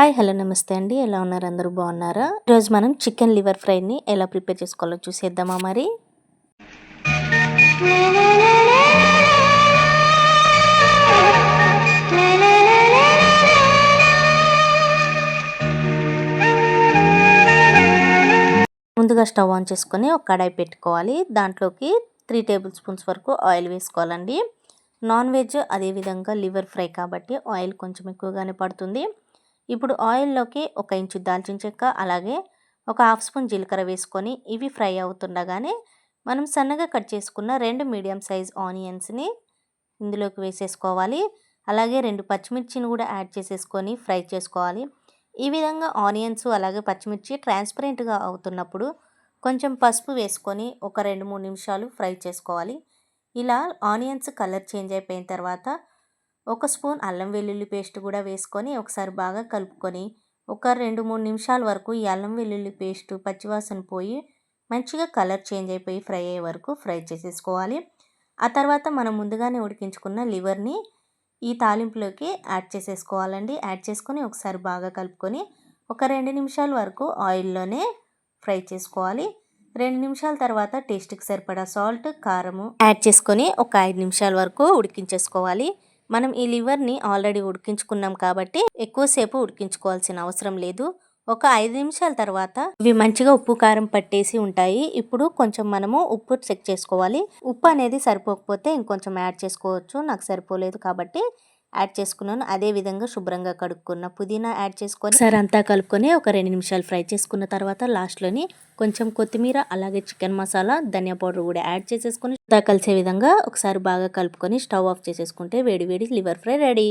Hi hello నమస్తే అండి. ఎలా ఉన్నారు? అందరూ బాగున్నారా? ఈరోజు మనం చికెన్ లివర్ ఫ్రైని ఎలా ప్రిపేర్ చేసుకోవాలో చూసేద్దామా మరి? ముందుగా స్టవ్ ఆన్ చేసుకొని ఒక కడాయి పెట్టుకోవాలి. దాంట్లోకి త్రీ టేబుల్ స్పూన్స్ వరకు ఆయిల్ వేసుకోవాలండి. నాన్ వెజ్ అదేవిధంగా లివర్ ఫ్రై కాబట్టి ఆయిల్ కొంచెం ఎక్కువగానే పడుతుంది. ఇప్పుడు ఆయిల్లోకి ఒక ఇంచు దాల్చిన చెక్క అలాగే ఒక హాఫ్ స్పూన్ జీలకర్ర వేసుకొని ఇవి ఫ్రై అవుతుండగానే మనం సన్నగా కట్ చేసుకున్న రెండు మీడియం సైజ్ ఆనియన్స్ని ఇందులోకి వేసేసుకోవాలి. అలాగే రెండు పచ్చిమిర్చిని కూడా యాడ్ చేసేసుకొని ఫ్రై చేసుకోవాలి. ఈ విధంగా ఆనియన్స్ అలాగే పచ్చిమిర్చి ట్రాన్స్పరెంట్గా అవుతున్నప్పుడు కొంచెం పసుపు వేసుకొని ఒక రెండు మూడు నిమిషాలు ఫ్రై చేసుకోవాలి. ఇలా ఆనియన్స్ కలర్ చేంజ్ అయిపోయిన తర్వాత ఒక స్పూన్ అల్లం వెల్లుల్లి పేస్ట్ కూడా వేసుకొని ఒకసారి బాగా కలుపుకొని ఒక రెండు మూడు నిమిషాల వరకు ఈ అల్లం వెల్లుల్లి పేస్ట్ పచ్చివాసన పోయి మంచిగా కలర్ చేంజ్ అయిపోయి ఫ్రై అయ్యే వరకు ఫ్రై చేసేసుకోవాలి. ఆ తర్వాత మనం ముందుగానే ఉడికించుకున్న లివర్ని ఈ తాలింపులోకి యాడ్ చేసేసుకోవాలండి. యాడ్ చేసుకొని ఒకసారి బాగా కలుపుకొని ఒక రెండు నిమిషాల వరకు ఆయిల్లోనే ఫ్రై చేసుకోవాలి. రెండు నిమిషాల తర్వాత టేస్ట్కి సరిపడా సాల్ట్ కారము యాడ్ చేసుకొని ఒక ఐదు నిమిషాల వరకు ఉడికించేసుకోవాలి. మనం ఈ లివర్ని ఆల్రెడీ ఉడికించుకున్నాం కాబట్టి ఎక్కువసేపు ఉడికించుకోవాల్సిన అవసరం లేదు. ఒక ఐదు నిమిషాల తర్వాత ఇవి మంచిగా ఉప్పు కారం పట్టేసి ఉంటాయి. ఇప్పుడు కొంచెం మనము ఉప్పు చెక్ చేసుకోవాలి. ఉప్పు అనేది సరిపోకపోతే ఇంకొంచెం యాడ్ చేసుకోవచ్చు. నాకు సరిపోలేదు కాబట్టి యాడ్ చేసుకున్నాను. అదే విధంగా శుభ్రంగా కడుక్కున్న పుదీనా యాడ్ చేసుకొని సరే అంతా కలుపుకొని ఒక రెండు నిమిషాలు ఫ్రై చేసుకున్న తర్వాత లాస్ట్లోని కొంచెం కొత్తిమీర అలాగే చికెన్ మసాలా ధనియా పౌడర్ కూడా యాడ్ చేసేసుకొని కలిసే విధంగా ఒకసారి బాగా కలుపుకొని స్టవ్ ఆఫ్ చేసేసుకుంటే వేడి వేడి లివర్ ఫ్రై రెడీ.